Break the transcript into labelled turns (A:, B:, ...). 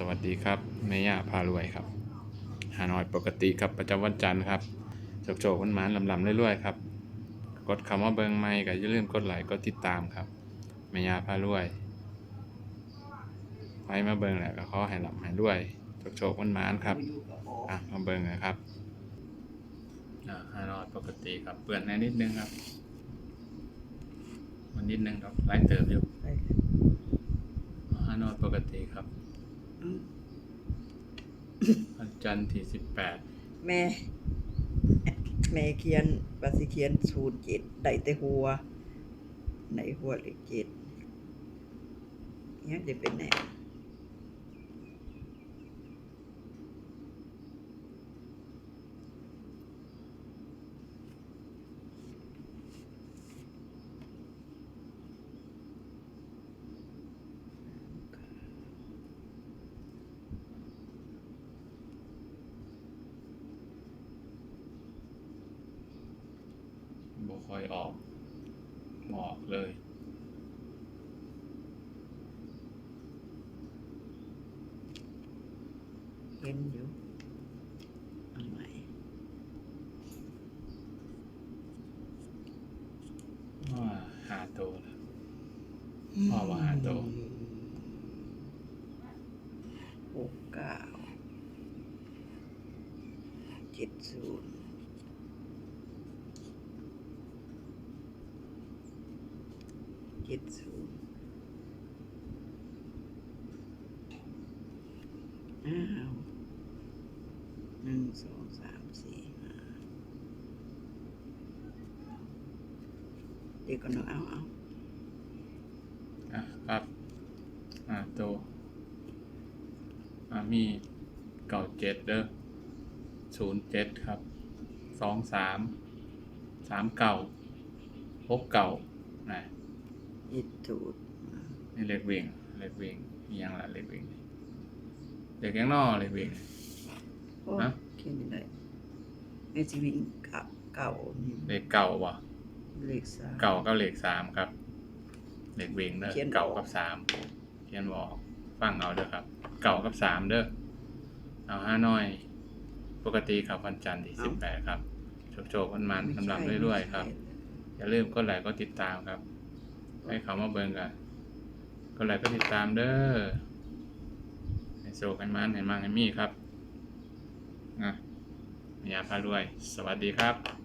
A: สวัสดีครับแม่ย่าพารวยครับหาน้อยปกติครับประจำวันจันทร์ครับโจกโจกมันมานลำลำเรื่อยๆครับ กดคำว่าเบิงไม่ก็อย่าลืมกดไลค์กดติดตามครับแม่ย่าพารวยไปมาเบิงแหละก็ขอให้หลับให้ด้วยโจกโจกมันมานครับอะมาเบิงนะครับอ่าน้อยปกติครับเปื่อนแน่นิดนึงครับ มันนิดนึงครับไล่เติมอยู่หาน้อยปกติครับ วันจันทร์ที่สิบแปด
B: แม่ แม่เขียนบาสิเขียนศูนย์เจ็ดได้แต่หัวในหัวเลขเจ็ดยังจะเป็นแน่
A: ค่อยออกหมออกเลย
B: เห็นอยู่เอาใหม่
A: ว่าหาตัวแล้วพ่อว่าหาตัว
B: หกเก้าเจ็ดศูนย์ เจ็ดศูนย์อ้าวหนึ่งสองสามสี่ห้าเดี๋ยวก่อนเนาเอาเอา
A: อะครับหาตัวอะมีเก่าเจ็ดเด้อศูนย์เจ็ดครับสองสามสามเก่าหกเก่านะ
B: ยิดถูด
A: นี่เล็กวิ่งเล็กวิ่งมีหยังละเล็กวิ่งเล็กยังนอเล็กวิ่ง
B: โอ้
A: ฮะ
B: เขียนได้ไอ้ชีวิตเก่าเก่านี่
A: เล็กเก่าบ่
B: เลขสาม
A: เก่ากับเลขสามครับเลขเวงเด้อ
B: เขียนบอก
A: เก่ากับสามเขียนบอกฟังเอาเด้อครับ เก่ากับสามเด้อเอาห้าน้อย ปกติครับวันจันทร์ที่สิบแปดครับโชคโชคมันมัน
B: ไม่
A: ลำลำ
B: ใช่
A: เรื่อยๆครับ
B: ไม่ใช่
A: อย่าลืมกดไลค์กดติดตามครับ ให้เขามาเบิ่งกันก็ไลค์ก็ติดตามเด้อให้โชคกันมันให้มังให้มีครับนะมียาพารวย สวัสดีครับ